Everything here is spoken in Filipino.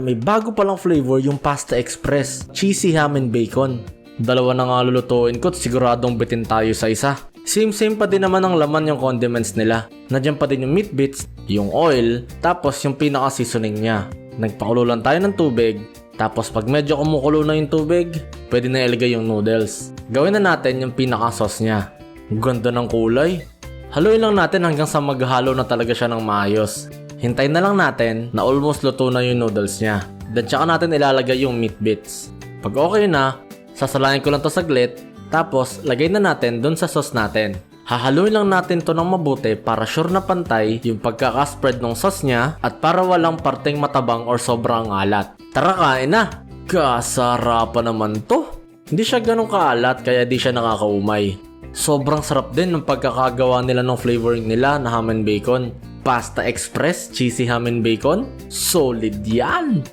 May bago palang flavor yung Pasta Express, cheesy ham and bacon. Dalawa na nga lulutuin ko at siguradong bitin tayo sa isa. Same same pa din naman ang laman yung condiments nila. Nandiyan pa din yung meat bits, yung oil, tapos yung pinaka seasoning niya. Nagpakulo lang tayo ng tubig, tapos pag medyo kumukulo na yung tubig, pwede na ilagay yung noodles. Gawin na natin yung pinaka sauce niya. Ganda ng kulay. Haluin lang natin hanggang sa maghalo na talaga siya ng maayos. Hintayin na lang natin na almost luto na yung noodles niya. Then tsaka natin ilalagay yung meat bits. Pag okay na, sasalayin ko lang to saglit, tapos lagay na natin dun sa sauce natin. Hahaluin lang natin to ng mabuti para sure na pantay yung pagkakaspread ng sauce niya at para walang parteng matabang or sobrang alat. Tara kain na! Kasarapan naman to! Hindi siya ganun kaalat kaya di siya nakakaumay. Sobrang sarap din ng pagkakagawa nila ng flavoring nila na ham and bacon. Pasta Express, cheesy ham and bacon, solid yan!